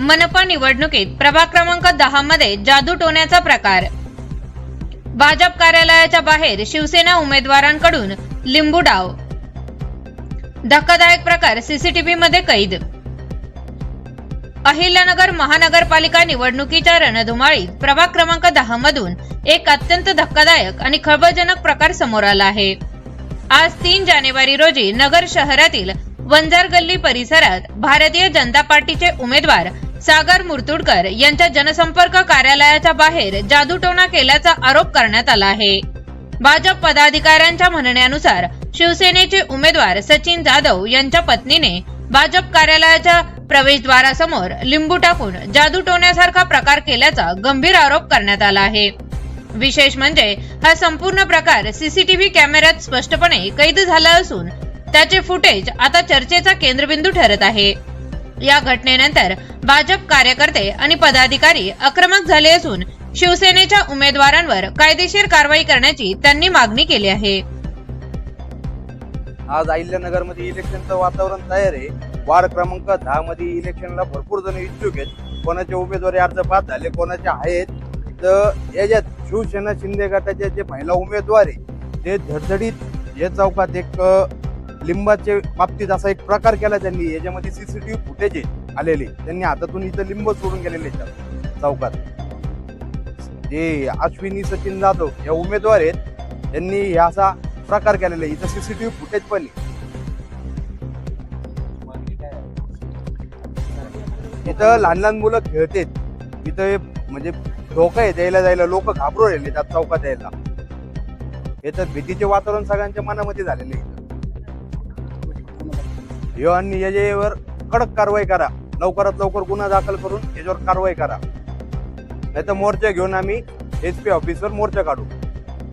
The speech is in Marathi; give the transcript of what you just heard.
मनपा निवडणुकीत प्रभाग क्रमांक दहा मध्ये जादू टोण्याचा प्रकार. भाजप कार्यालयाच्या बाहेर शिवसेना उमेदवारांकडून लिंबू डाव. धक्कादायक प्रकार सीसीटीव्ही मध्ये कैद. अहिल्यानगर महानगरपालिका निवडणुकीच्या रणधुमाळीत प्रभाग क्रमांक दहा मधून एक अत्यंत धक्कादायक आणि खळबळजनक प्रकार समोर आला आहे. आज तीन जानेवारी रोजी नगर शहरातील वंजार गल्ली परिसरात भारतीय जनता पार्टीचे उमेदवार सागर मुर्तुडकर यांच्या जनसंपर्क कार्यालयाच्या बाहेर जादूटोणा केल्याचा आरोप करण्यात आला आहे. भाजप पदाधिकाऱ्यांच्या म्हणण्यानुसार शिवसेनेचे उमेदवार सचिन जाधव यांच्या पत्नीने भाजप कार्यालयाच्या प्रवेशद्वारासमोर लिंबू टाकून जादू टोण्यासारखा प्रकार केल्याचा गंभीर आरोप करण्यात आला आहे. विशेष म्हणजे हा संपूर्ण प्रकार सीसीटीव्ही कॅमेऱ्यात स्पष्टपणे कैद झाला असून त्याचे फुटेज आता चर्चेचा केंद्रबिंदू ठरत आहे. या घटनेनंतर भाजप कार्यकर्ते आणि पदाधिकारी आक्रमक झाले असून शिवसेनेच्या उमेदवारांवर कायदेशीर कारवाई करण्याची त्यांनी मागणी केली आहे. आज अहिल्यानगरमध्ये इलेक्शनचं वातावरण तयार आहे. वार्ड क्रमांक दहा मध्ये इलेक्शनला भरपूर जण इच्छुक आहेत. कोणाचे उमेदवारी अर्ज पास झाले कोणाचे आहेत? तर याच्यात शिवसेना शिंदे गटाचे जे महिला उमेदवार आहे ते धडधडीत हे चौकात एक लिंबाच्या बाबतीत असा एक प्रकार केला त्यांनी. याच्यामध्ये सीसीटीव्ही फुटेज आहे आलेले. त्यांनी हातातून इथं लिंब सोडून गेलेले आहेत. चौकात जे अश्विनी सचिन जाधव या उमेदवार आहेत त्यांनी हे असा प्रकार केलेला आहे. इथं सीसीटीव्ही फुटेज पण आहे. इथं लहान लहान मुलं खेळतेत. इथं म्हणजे धोका आहे द्यायला जायला लोक घाबरू राहिले त्यात चौकात यायला. याच्यात भीतीचे वातावरण सगळ्यांच्या मनामध्ये झालेले आहे. ह्यो आणि याच्यावर कडक कारवाई करा. लवकरात लवकर गुन्हा दाखल करून याच्यावर कारवाई करा. नाही तर मोर्चा घेऊन आम्ही एस पी ऑफिसवर मोर्चा काढू.